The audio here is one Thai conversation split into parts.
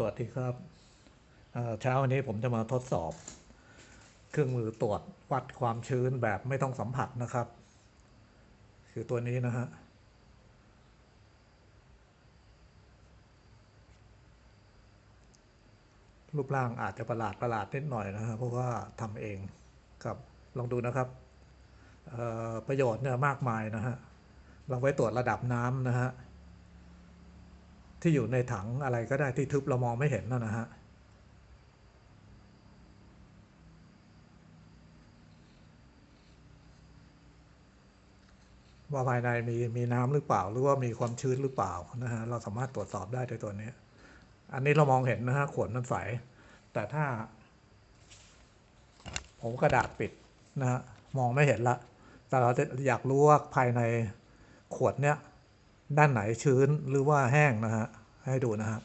สวัสดีครับเช้าวันนี้ผมจะมาทดสอบ เครื่องมือตรวจวัดความชื้นแบบไม่ต้องสัมผัสนะครับ คือตัวนี้นะฮะรูปร่างอาจจะประหลาดประหลาดนิดหน่อยนะฮะเพราะว่าทำเองครับลองดูนะครับประโยชน์เนี่ยมากมายนะฮะเราไว้ตรวจระดับน้ำนะฮะ ที่อยู่ในถังอะไรก็ได้ที่ทึบเรามองไม่เห็นนะนะฮะว่าภายในมีมีน้ำหรือเปล่า หรือว่ามีความชื้นหรือเปล่านะฮะเราสามารถตรวจสอบได้ด้วยตัวนี้ อันนี้เรามองเห็นนะฮะขวดมันใส แต่ถ้า ผมกระดาษปิดนะฮะมองไม่เห็นละ แต่เราจะอยากรู้ว่าภายในขวดเนี้ย ด้านไหนชื้นหรือว่าแห้งนะฮะ ให้ดูนะฮะ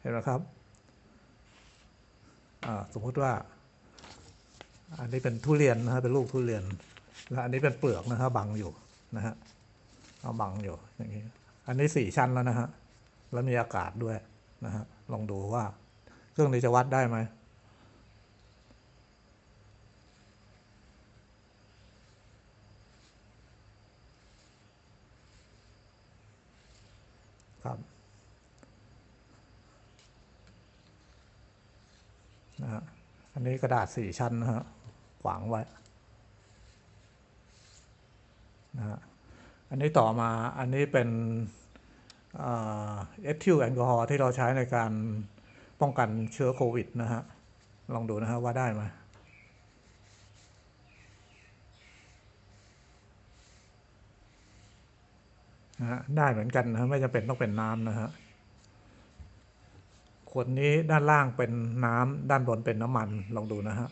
เห็นไหมครับอ่าสมมติว่า อันนี้เป็นทุเรียนนะฮะเป็นลูกทุเรียน แล้วอันนี้เป็นเปลือกนะฮะบังอยู่นะฮะเอาบังอยู่อย่างนี้อันนี้สี่ชั้นแล้วนะฮะแล้วมีอากาศด้วยนะฮะลองดูว่า เครื่องนี้จะวัดได้ไหม ครับนะฮะอันนี้กระดาษสี่ชั้นนะฮะขวางไว้นะฮะอันนี้ต่อมาอันนี้เป็นเอทิลแอลกอฮอล์ที่เราใช้ในการป้องกันเชื้อโควิดนะฮะ ลองดูนะฮะว่าได้ไหม นะฮะได้เหมือนกันนะไม่จำเป็นต้องเป็นน้ำนะฮะขวดนี้ด้านล่างเป็นน้ำด้านบนเป็นน้ำมันลองดูนะฮะ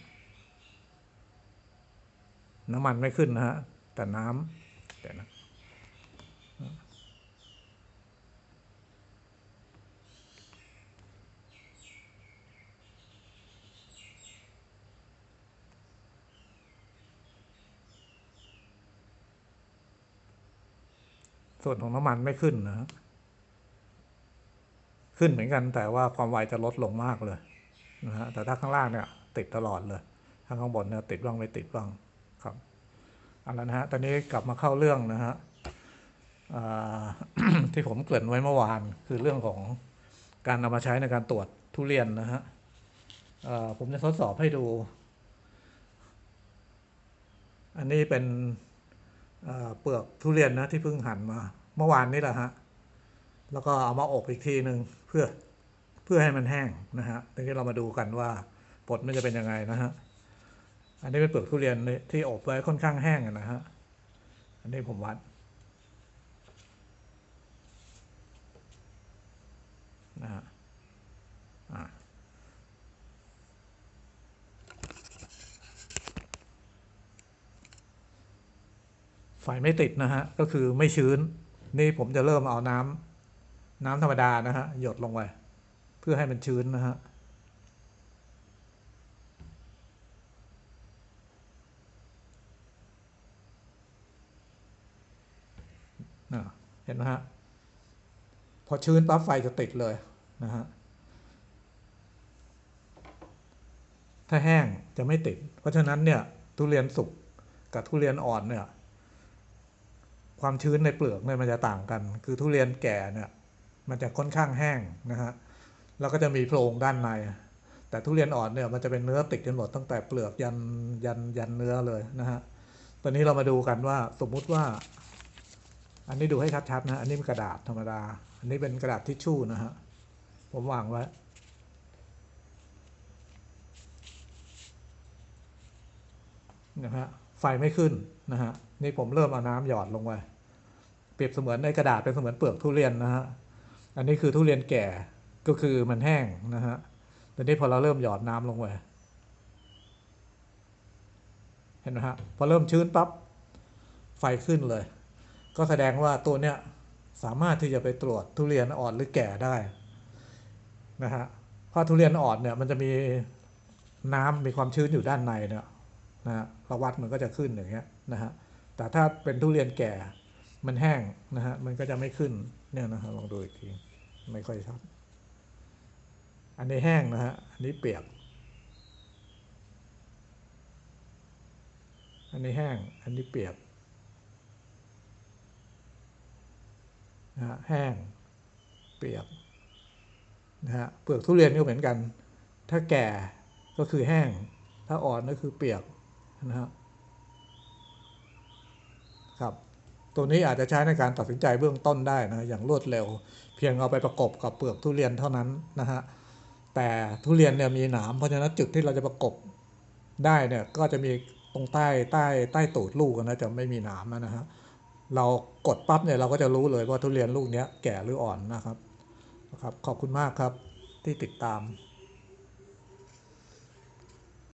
น้ำมันไม่ขึ้นนะฮะแต่น้ำเดี๋ยวนะ ส่วนของน้ำมันไม่ขึ้นนะขึ้นเหมือนกันแต่ว่าความไวจะลดลงมากเลยนะฮะแต่ถ้าข้างล่างเนี่ย ติดตลอดเลยถ้าข้างบนเนี่ยติดบ้างไม่ติดบ้างครับเอันนั้นะฮะตอนนี้กลับมาเข้าเรื่องนะฮะที่ผมเกริ่นไว้เมื่อวานคือเรื่องของการนำมาใช้ในการตรวจทุเรียนนะฮะผมจะทดสอบให้ดู อันนี้เป็น เปลือกทุเรียนนะที่เพิ่งหั่นมา เมื่อวานนี้แหละฮะ แล้วก็เอามาอบอีกทีหนึ่งเพื่อเพื่อให้มันแห้งนะฮะทีนี้เรามาดูกันว่าผลมันจะเป็นยังไงนะฮะ อันนี้เป็นเปลือกทุเรียนที่อบไว้ค่อนข้างแห้งนะฮะ อันนี้ผมวัดนะฮะ ไฟไม่ติดนะฮะ ก็คือไม่ชื้น นี่ผมจะเริ่มเอาน้ำน้ำธรรมดานะฮะ หยดลงไป เพื่อให้มันชื้นนะฮะอะเห็นไหมฮะ พอชื้นปั๊บไฟจะติดเลยนะฮะ ถ้าแห้งจะไม่ติด เพราะฉะนั้นเนี่ยทุเรียนสุกกับทุเรียนอ่อนเนี่ย ความชื้นในเปลือกเนี่ยมันจะต่างกัน คือทุเรียนแก่เนี่ยมันจะค่อนข้างแห้งนะฮะแล้วก็จะมีโพรงด้านใน แต่ทุเรียนอ่อนเนี่ยมันจะเป็นเนื้อติดกันหมดตั้งแต่เปลือกยันยันยันเนื้อเลยนะฮะตอนนี้เรามาดูกันว่าสมมุติว่า อันนี้ดูให้ชัดๆนะอันนี้เป็นกระดาษธรรมดา อันนี้เป็นกระดาษทิชชู่นะฮะผมวางไว้นะฮะไฟไม่ขึ้นนะฮะนี่ผมเริ่มเอาน้ำหยอดลงไปเปรียบเสมือนในกระดาษเป็นเสมือนเปลือกทุเรียนนะฮะอันนี้คือทุเรียนแก่ก็คือมันแห้งนะฮะตอนนี้พอเราเริ่มหยอดน้ำลงไปเห็นไหมฮะพอเริ่มชื้นปั๊บไฟขึ้นเลย ก็แสดงว่าตัวเนี้ยสามารถที่จะไปตรวจทุเรียนอ่อนหรือแก่ได้นะฮะเพราะทุเรียนอ่อนเนี่ยมันจะมีน้ำมีความชื้นอยู่ด้านในเนี่ย นะฮะเราวัดมันก็จะขึ้นอย่างเงี้ยนะฮะแต่ถ้าเป็นทุเรียนแก่มันแห้งนะฮะมันก็จะไม่ขึ้นเนี่ยนะฮะลองดูอีกทีไม่ค่อยชัดอันนี้แห้งนะฮะอันนี้เปียก อันนี้แห้งอันนี้เปียกนะฮะแห้งเปียกนะฮะเปลือกทุเรียนก็เหมือนกัน ถ้าแก่ก็คือแห้ง ถ้าอ่อนก็คือเปียก นะครับ ตัวนี้อาจจะใช้ในการตัดสินใจเบื้องต้นได้นะ อย่างรวดเร็ว เพียงเอาไปประกบกับเปลือกทุเรียนเท่านั้นนะฮะ แต่ทุเรียนเนี่ยมีหนามเพราะฉะนั้นจุดที่เราจะประกบได้เนี่ยก็จะมีตรงใต้ใต้ใต้ตูดลูกนะจะไม่มีหนามนะฮะ เรากดปั๊บเนี่ยเราก็จะรู้เลยว่าทุเรียนลูกนี้แก่หรืออ่อนนะครับนะครับ ขอบคุณมากครับที่ติดตาม